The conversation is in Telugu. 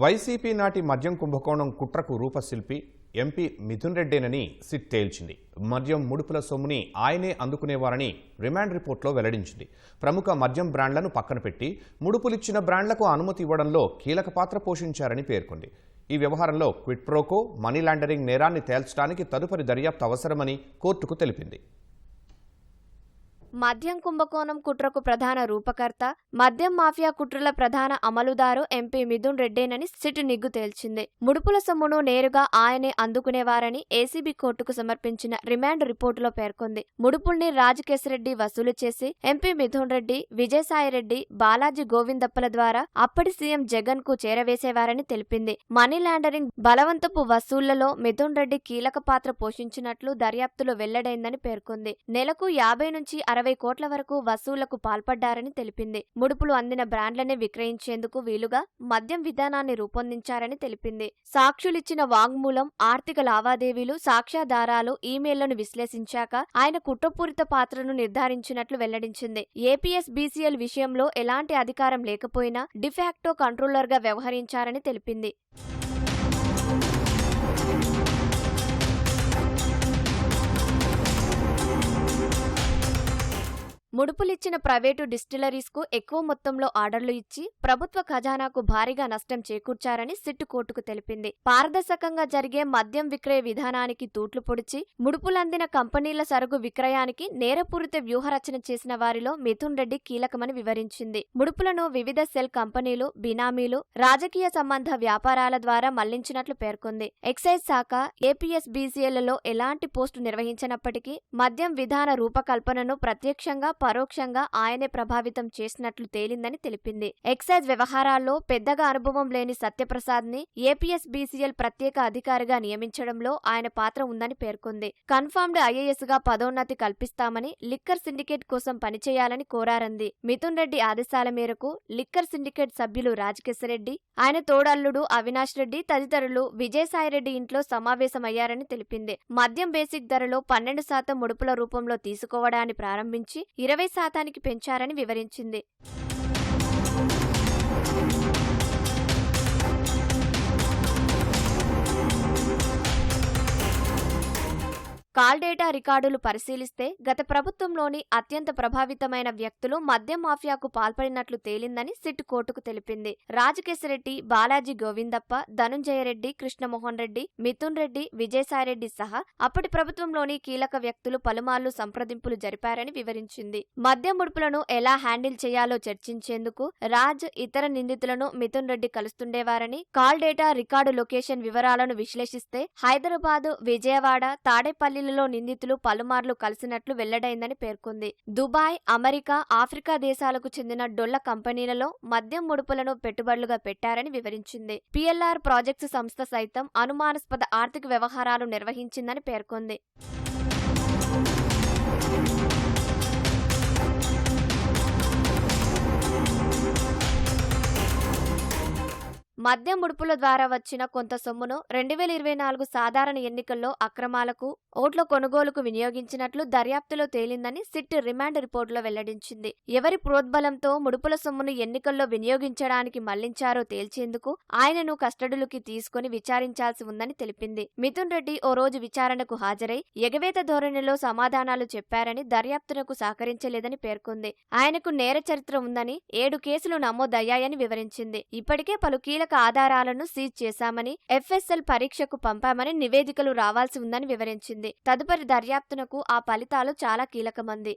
వైసీపీ నాటి మద్యం కుంభకోణం కుట్రకు రూపశిల్పి ఎంపీ మిథున్ రెడ్డేనని సిట్ తేల్చింది. మద్యం ముడుపుల సొమ్ముని ఆయనే అందుకునేవారని రిమాండ్ రిపోర్ట్లో వెల్లడించింది. ప్రముఖ మద్యం బ్రాండ్లను పక్కన పెట్టి ముడుపులిచ్చిన బ్రాండ్లకు అనుమతి ఇవ్వడంలో కీలక పాత్ర పోషించారని పేర్కొంది. ఈ వ్యవహారంలో క్విట్ ప్రోకో మనీ లాండరింగ్ నేరాన్ని తేల్చడానికి తదుపరి దర్యాప్తు అవసరమని కోర్టుకు తెలిపింది. మద్యం కుంభకోణం కుట్రకు ప్రధాన రూపకర్త మద్యం మాఫియా కుట్రల ప్రధాన అమలుదారు ఎంపీ మిథున్ రెడ్డేనని సిట్ నిగ్గు తేల్చింది. ముడుపుల సొమ్మును నేరుగా ఆయనే అందుకునేవారని ఏసీబీ కోర్టుకు సమర్పించిన రిమాండ్ రిపోర్టులో పేర్కొంది. ముడుపుల్ని రాజకేశరెడ్డి వసూలు చేసి ఎంపీ మిథున్ రెడ్డి విజయసాయిరెడ్డి బాలాజీ గోవిందప్పల ద్వారా అప్పటి సీఎం జగన్కు చేరవేసేవారని తెలిపింది. మనీ లాండరింగ్ బలవంతపు వసూళ్ళలో మిథున్ రెడ్డి కీలక పాత్ర పోషించినట్లు దర్యాప్తులో వెల్లడైందని పేర్కొంది. నెలకు యాభై నుంచి అరవై కోట్ల వరకు వసూళ్ళకు పాల్పడ్డారని తెలిపింది. ముడుపులు అందిన బ్రాండ్లనే విక్రయించేందుకు వీలుగా మద్యం విధానాన్ని రూపొందించారని తెలిపింది. సాక్షులిచ్చిన వాంగ్మూలం ఆర్థిక లావాదేవీలు సాక్ష్యాధారాలు ఈమెయిల్లను విశ్లేషించాక ఆయన కుట్రపూరిత పాత్రను నిర్ధారించినట్లు వెల్లడించింది. ఏపీఎస్ బీసీఎల్ విషయంలో ఎలాంటి అధికారం లేకపోయినా డిఫాక్టో కంట్రోలర్గా వ్యవహరించారని తెలిపింది. ముడుపులిచ్చిన ప్రైవేటు డిస్టిలరీస్కు ఎక్కువ మొత్తంలో ఆర్డర్లు ఇచ్చి ప్రభుత్వ ఖజానాకు భారీగా నష్టం చేకూర్చారని సిట్టు కోర్టుకు తెలిపింది. పారదర్శకంగా జరిగే మద్యం విక్రయ విధానానికి తూట్లు పొడిచి ముడుపులందిన కంపెనీల సరుకు విక్రయానికి నేరపూరిత వ్యూహరచన చేసిన వారిలో మిథున్ రెడ్డి కీలకమని వివరించింది. ముడుపులను వివిధ సెల్ కంపెనీలు బినామీలు రాజకీయ సంబంధ వ్యాపారాల ద్వారా మళ్ళించినట్లు పేర్కొంది. ఎక్సైజ్ శాఖ ఏపీఎస్ బీసీఎల్లో ఎలాంటి పోస్టు నిర్వహించినప్పటికీ మద్యం విధాన రూపకల్పనను ప్రత్యక్షంగా పరోక్షంగా ఆయనే ప్రభావితం చేసినట్లు తేలిందని తెలిపింది. ఎక్సైజ్ వ్యవహారాల్లో పెద్దగా అనుభవం లేని సత్యప్రసాద్ని ఏపీఎస్ బీసీఎల్ ప్రత్యేక అధికారిగా నియమించడంలో ఆయన పాత్ర ఉందని పేర్కొంది. కన్ఫర్మ్డ్ ఐఏఎస్గా పదోన్నతి కల్పిస్తామని లిక్కర్ సిండికేట్ కోసం పనిచేయాలని కోరారంది. మిథున్ రెడ్డి ఆదేశాల మేరకు లిక్కర్ సిండికేట్ సభ్యులు రాజకేశరెడ్డి ఆయన తోడల్లుడు అవినాష్ రెడ్డి తదితరులు విజయసాయిరెడ్డి ఇంట్లో సమావేశమయ్యారని తెలిపింది. మద్యం బేసిక్ ధరలో పన్నెండు శాతం ముడుపుల రూపంలో తీసుకోవడాన్ని ప్రారంభించి ఇరవై ఇరవై శాతానికి పెంచారని వివరించింది. కాల్ డేటా రికార్డులు పరిశీలిస్తే గత ప్రభుత్వంలోని అత్యంత ప్రభావితమైన వ్యక్తులు మద్యం మాఫియాకు పాల్పడినట్లు తేలిందని సిట్ కోర్టుకు తెలిపింది. రాజకేశరెడ్డి బాలాజీ గోవిందప్ప ధనుంజయరెడ్డి కృష్ణమోహన్ రెడ్డి మిథున్ రెడ్డి విజయసాయిరెడ్డి సహా అప్పటి ప్రభుత్వంలోని కీలక వ్యక్తులు పలుమార్లు సంప్రదింపులు జరిపారని వివరించింది. మద్యం ముడుపులను ఎలా హ్యాండిల్ చేయాలో చర్చించేందుకు రాజ్ ఇతర నిందితులను మిథున్ రెడ్డి కలుస్తుండేవారని కాల్ డేటా రికార్డు లొకేషన్ వివరాలను విశ్లేషిస్తే హైదరాబాద్ విజయవాడ తాడేపల్లిలో లో నిందితులు పలుమార్లు కలిసినట్లు వెల్లడైందని పేర్కొంది. దుబాయ్ అమెరికా ఆఫ్రికా దేశాలకు చెందిన డొల్ల కంపెనీలలో మద్యం ముడుపులను పెట్టుబడులుగా పెట్టారని వివరించింది. పిఎల్ఆర్ ప్రాజెక్ట్స్ సంస్థ సైతం అనుమానాస్పద ఆర్థిక వ్యవహారాలు నిర్వహించిందని పేర్కొంది. మద్యం ముడుపుల ద్వారా వచ్చిన కొంత సొమ్మును రెండు వేల ఇరవై నాలుగు సాధారణ ఎన్నికల్లో అక్రమాలకు ఓట్ల కొనుగోలుకు వినియోగించినట్లు దర్యాప్తులో తేలిందని సిట్ రిమాండ్ రిపోర్టులో వెల్లడించింది. ఎవరి ప్రోద్బలంతో ముడుపుల సొమ్మును ఎన్నికల్లో వినియోగించడానికి మళ్ళించారో తేల్చేందుకు ఆయనను కస్టడీలోకి తీసుకుని విచారించాల్సి ఉందని తెలిపింది. మిథున్ రెడ్డి ఓ రోజు విచారణకు హాజరై ఎగవేత ధోరణిలో సమాధానాలు చెప్పారని దర్యాప్తునకు సహకరించలేదని పేర్కొంది. ఆయనకు నేర చరిత్ర ఉందని ఏడు కేసులు నమోదయ్యాయని వివరించింది. ఇప్పటికే పలు కీలక ఆధారాలను సీజ్ చేశామని ఎఫ్ఎస్ఎల్ పరీక్షకు పంపామని నివేదికలు రావాల్సి ఉందని వివరించింది. తదుపరి దర్యాప్తునకు ఆ ఫలితాలు చాలా కీలకమంది.